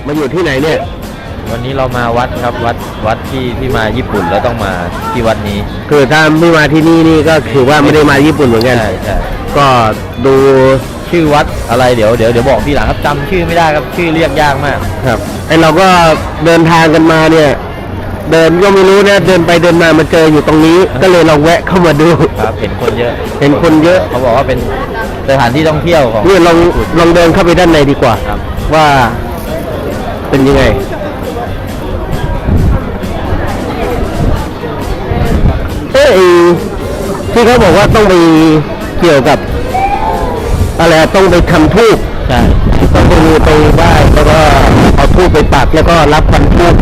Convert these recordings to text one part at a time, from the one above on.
นี้มาอยู่ที่ไหนเนี่ย วันนี้เรามาวัดครับวัดวัดที่ที่มาญี่ปุ่นแล้วต้องมาที่วัดนี้คือถ้าไม่มาที่นี่นี่ก็คือว่าไม่ได้มาญี่ปุ่นเหมือนกัน ใช่ใช่ก็ดูชื่อวัดอะไรเดี๋ยวเดี๋ยวเดี๋ยวบอกทีหลังครับจำชื่อไม่ได้ครับชื่อเรียกยากมาก ครับไอเราก็เดินทางกันมาเนี่ย เดินก็ไม่รู้นะเดินไปเดินมามาเจออยู่ตรงนี้ ก็เลยลองแวะเข้ามาดู ครับเห็นคนเยอะเห็นคนเยอะ เขาบอกว่าเป็นสถานที่ท่องเที่ยวของ นี่ลองญี่ปุ่นลองเดินเข้าไปด้านในดีกว่า ครับ ว่า เป็นยังไง เอ้ยที่เขาบอกว่าต้องไปเกี่ยวกับ อะไรต้องไปทำทูบใช่ต้องไปไปไหว้แล้วก็เอาทูบไปปักแล้วก็รับพันทูบ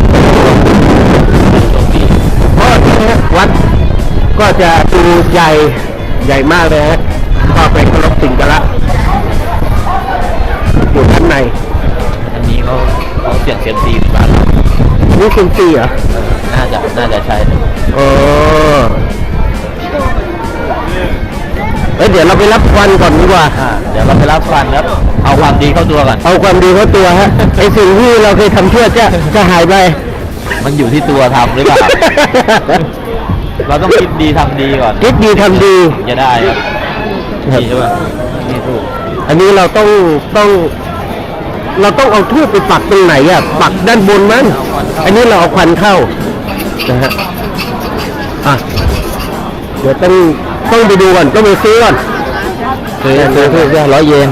ตรงนี้เพราะที่นี้วัดก็จะดูใหญ่ใหญ่มากเลยฮะก็ไปเคารพสิ่งกันละ นี่คุณตีเหรอน่าจะน่าจะใช่อ๋อเอ้ยเดี๋ยวเราไปรับควันก่อนดีกว่า อ่าเดี๋ยวเราไปรับฟันครับ เอาความดีเข้าตัวก่อน เอาความดีเข้าตัวฮะ ไอสิ่งที่เราเคยทำชั่วจะจะหายไป มันอยู่ที่ตัวทำหรือเปล่า เราต้องคิดดีทำดีก่อนคิดดีทำดี จะได้ครับครับดีใช่ไหมนี่ถูก อันนี้เราต้องต้อง เราต้องเอาทูบไปปักตรงไหนอะปักด้านบนมั้งอันนี้เราเอาควันเข้านะฮะอะเดี๋ยวต้องต้องไปดูก่อนต้องไปซื้อก่อนซื้อซื้อซื้อซื้อร้อยเยน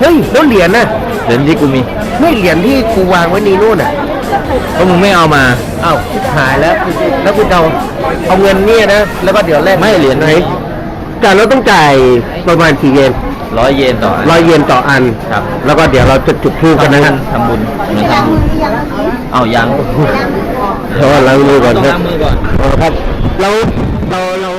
เฮ้ยแล้วเหรียญน่ะเหรียญที่กูมีไม่เหรียญที่กูวางไว้ในนู่นอะก็มึงไม่เอามาอ้าวชิบหายแล้วแล้วคุณเอาเอาเงินเนี่ยนะแล้วก็เดี๋ยวแลกไม่เหรียญไหนแต่เราต้องจ่ายประมาณกี่เยน ร้อยเยนต่ออัน ร้อยเยนต่ออันครับ แล้วก็เดี๋ยวเราจะจุดธูปกันนะฮะทำบุญเหมือนทำบุญเอายังเพราะว่าล้างมือก่อนต้องครัล้าบงมือก่อนอ๋อครับเราเราเรา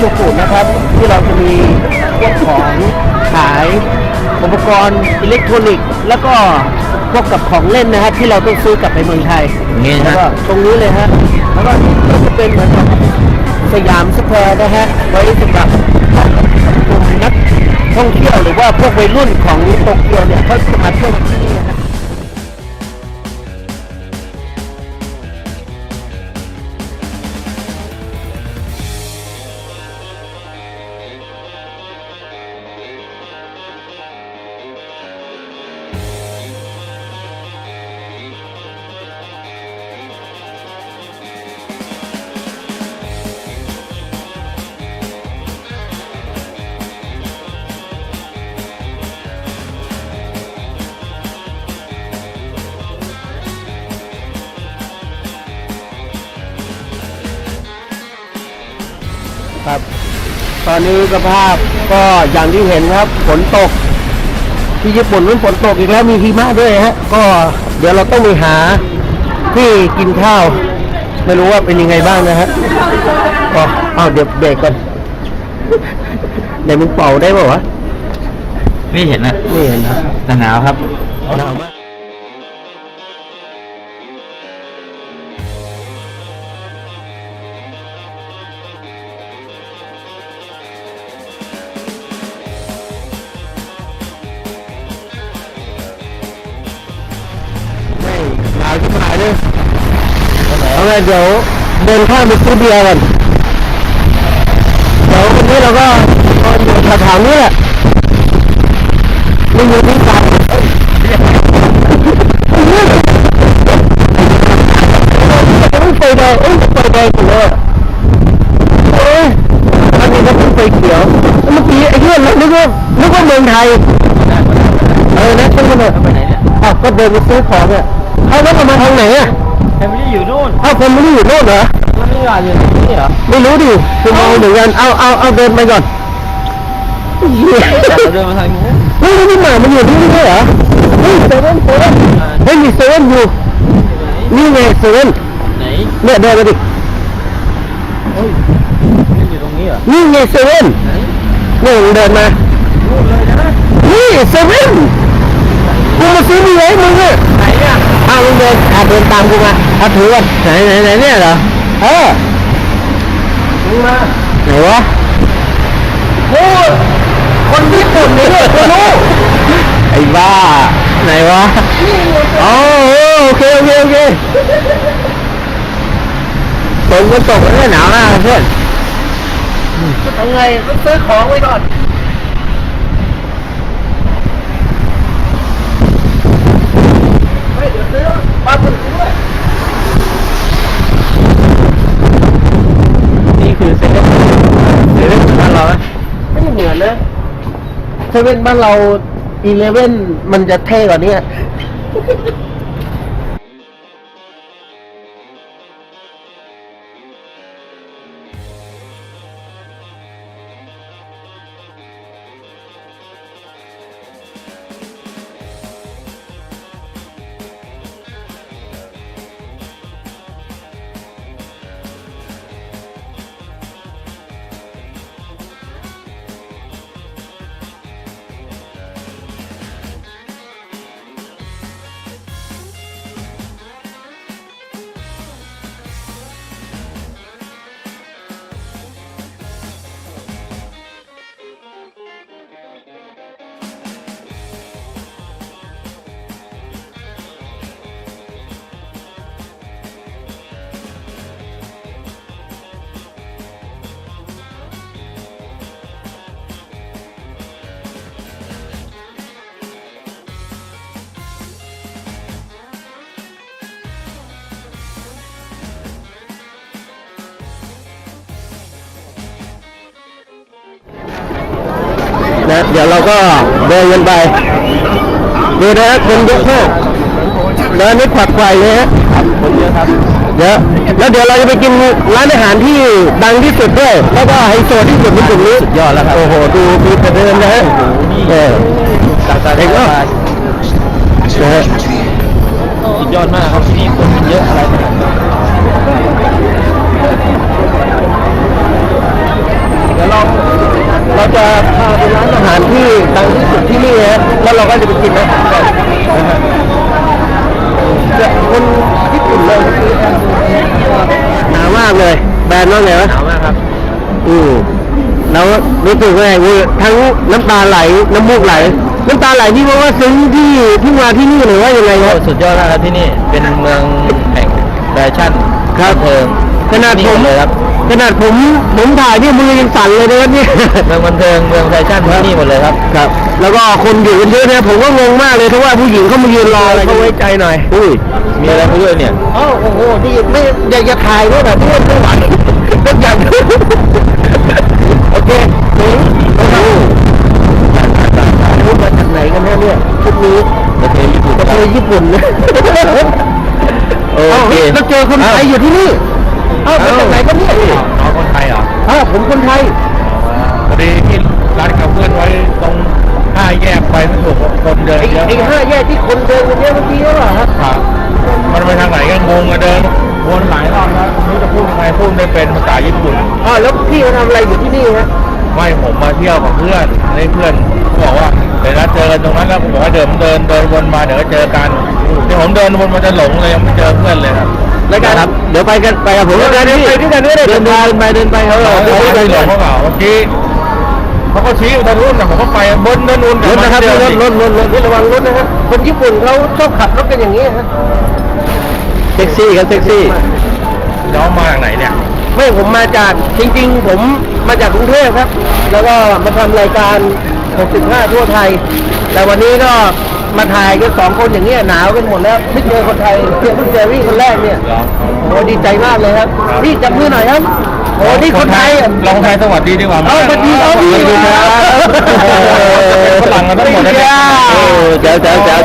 ของชินจูกุนะครับ ที่เราจะมีพวกของขายอุปกรณ์อิเล็กทรอนิกส์ แล้วก็พวกกับของเล่นนะฮะที่เราต้องซื้อกลับไปเมืองไทยนี่แล้วนะก็ตรงนี้เลยฮะแล้วก็ก็จะเป็นเหมือนกับสยามสแควร์นะฮะไว้สำหรับกลุ่มนักท่องเที่ยวหรือว่าพวกวัยรุ่นของโตเกียวเนี่ยเขาจะมาเที่ยวที่นี่ ครับ ตอนนี้สภาพก็อย่างที่เห็นครับฝนตก ที่ญี่ปุ่นนั้นฝนตกอีกแล้วมีหิมะด้วยฮะ ก็เดี๋ยวเราต้องไปหาที่กินข้าว ไม่รู้ว่าเป็นยังไงบ้างนะฮะก็เอาเดี๋ยวเบรกก่อนไหนมึงเป่าได้ป่าวะไม่เห็นนะไม่เห็นนะแต่หนาวครับหนาวมาก เลยเอาไงเดี๋ยวเดินข้ามไปซื้อเบียร์กันเดี๋ยววันนี้เราก็นอนอยู่แถวๆนี้แหละไม่อยู่ที่ไกลต้องไฟแดงเอ้ยไฟแดงอยู่เลยเอ้ยอันนี้ก็เป็นไฟเขียวเมื่อกี้ไอ้เพื่อนเรานึกว่านึกว่าเมืองไทยเออนะช่างมันเถอะไปไหนเนี่ยอ้าวก็เดินไปซื้อของเนี่ยเอาแล้วเรามาทางไหนอะ แฟมิลี่อยู่นู่นเอาคนไม่ได้อยู่โน่นเหรอ แล้วไม่ยอมอยู่นี่เหรอไม่รู้ดิคือมองเหมือนกันเอาเอาเอาเดินไปก่อนเฮ้ยเราเดินมาทางนู้นเฮ้ยนี่หมามันอยู่ที่นี่ด้วยเหรอ เฮ้ยเซเว่นเซเว่นเฮ้ยมีเซเว่นอยู่ นี่ไงเซเว่นไหนเนี่ยเดินไปดิ เฮ้ยมันอยู่ตรงนี้เหรอนี่ไงเซเว่นไหนนี่มึงเดินมา นู่นเลยนะนี่เซเว่นกูมาซื้อมีไว้มึงอะไหนอะ อ้าวมึงเดินอะเดินตามกูมาเอาถือก่อนไหนไหนไหนเนี่ยเหรอ เออมึงมาไหนวะโอ้ยคนญี่ปุ่นนี่คนรู้ไอ้บ้า ไหนวะอ๋อโอเคโอเคโอเคฝนมันตกแล้วหนาวมากเพื่อนจะทำไงต้องซื้อของไว้ก่อนเฮ้ยเดี๋ยว ซื้อปลาผึกด้วย นี่คือเซเว่นเซเว่นบ้านเราไหมไม่เหมือนนะเซเว่นบ้านเราอีเลเว่นมันจะเท่กว่านี้ นะเดี๋ยวเราก็เดินกันไปดูนะฮะคนเยอะมากเดินนี่ขวักไขว่เลยฮะคนเยอะครับเยอะแล้วเดี๋ยวเราจะไปกินร้านอาหารที่ดังที่สุดด้วยแล้วก็ไฮโซที่สุดในกลุ่มนี้ยอดแล้วครับโอ้โหดูดูแต่เดินนะฮะเออตาตาเด็เด็กกก็ก็นะฮะสุดยอดมากครับที่นี่คนเยอะอะไรขนาดนี้ เดี๋ยวเรา เราจะพาไปร้านอาหารที่ดังที่สุดที่นี่ฮะแล้วเราก็จะไปกินอาหารกันนะฮะเนี่ยคนญี่ปุ่นเลยหนาวมากเลย แบรนด์ว่าไงวะหนาวมากครับ อืมแล้วรู้สึกว่าไงกูทั้งน้ำตาไหล น้ำมูกไหล น้ำตาไหลที่เพราะว่าซึ้งที่ที่มาที่นี่หรือว่ายังไงคโอ้รับ สุดยอดมากครับที่นี่เป็นเมืองแห่งแฟชั่นครับเทิงขนาดนี่ผม เลยครับ ขนาดผมผมถ่ายที่มือยังสั่นเลยนะครับเนี่ย เมืองบันเทิงเมืองแฟชั่นที่นี่หมดเลยครับ ครับ แล้วก็คนอยู่กันเยอะนะผมก็งงมากเลยเพราะว่าผู้หญิงเขามายืนรออะไรเขาไว้ใจหน่อย อุ้ยมีอะไรมาด้วยเนี่ยอ๋อโอ้โหนี่ไม่อยากจะถ่ายด้วยแบบนี้ไม่ไหวต้องอยากโอเคถึงนะครับพูดมาจากไหนกันแน่เนี่ยชุดนี้ประเทศญี่ปุ่นประเทศญี่ปุ่นนะโอเอ้าเคแล้วเจอคนไทยอยู่ที่นี่เอ้ามาจากไหนกันเนี่ยน้องคนไทยเหรออ้าวผมคนไทยพอดีที่ร้านกับเพื่อนไว้ตรงห้าแยกไปไม่ถูกคนเดินไอ้เยอะไอ้ห้าแยกที่คนเดินกันเยอะเมื่อกี้เหรอครับครับมันไปทางไหนกันงงอะเดินวนหลายรอบแล้วไม่รู้จะพูดยังไงพูดไม่เป็นภาษาญี่ปุ่นอ้าวแล้วพี่มาทำอะไรอยู่ที่นี่ฮะไม่ผมมาเที่ยวกับเพื่อนให้เพื่อนบอกว่าเดี๋ยวนัดเจอกันตรงนั้นแล้วผมบอกว่าเดินเดินเดินวนมาเดี๋ยวก็เจอกันที่ผมเดินวนมาจะหลงเลยยังไม่เจอเพื่อนเลยครับ รายการครับเดี๋ยวไปกันไปกับผมแล้วกันไปด้วยกันด้วยเดินเดินไปเดินไปเขาเขาเราเขาไปไปด้วยหลกันงเขาเปล่าเมื่อกี้เขาก็ชี้ไปทางนู้นแต่ผมก็ไปบนนั่นนู่นรถนะครับเดียวรถสิรถรถรถระวังรถนะครับคนญี่ปุ่นเขาชอบขับรถกันอย่างนี้ฮะแท็กซี่ครับแท็กซี่น้องมาจากไหนเนี่ยไม่ผมมาจากจริง ๆ ผมมาจากกรุงเทพครับ แล้วก็มาทำรายการ 65 ทั่วไทย แต่วันนี้ก็ มาถ่ายกันสองคนอย่างเงี้ยหนาวกันหมดแล้วไม่เจอคนไทยเจอเพิ่งเจอพี่คนแรกเนี่ยเหรอโอ้ดีใจมากเลยครับครับพี่จับมือหน่อยครับโอ้นี่คนไทยอะลองไทยสวัสดีดีกว่าเอาสวัสดีครับสวัสดีครับฝรั่งกันทั้งหมดเลยเนี่ยโอ้แจ๋วแจ๋วแจ๋ว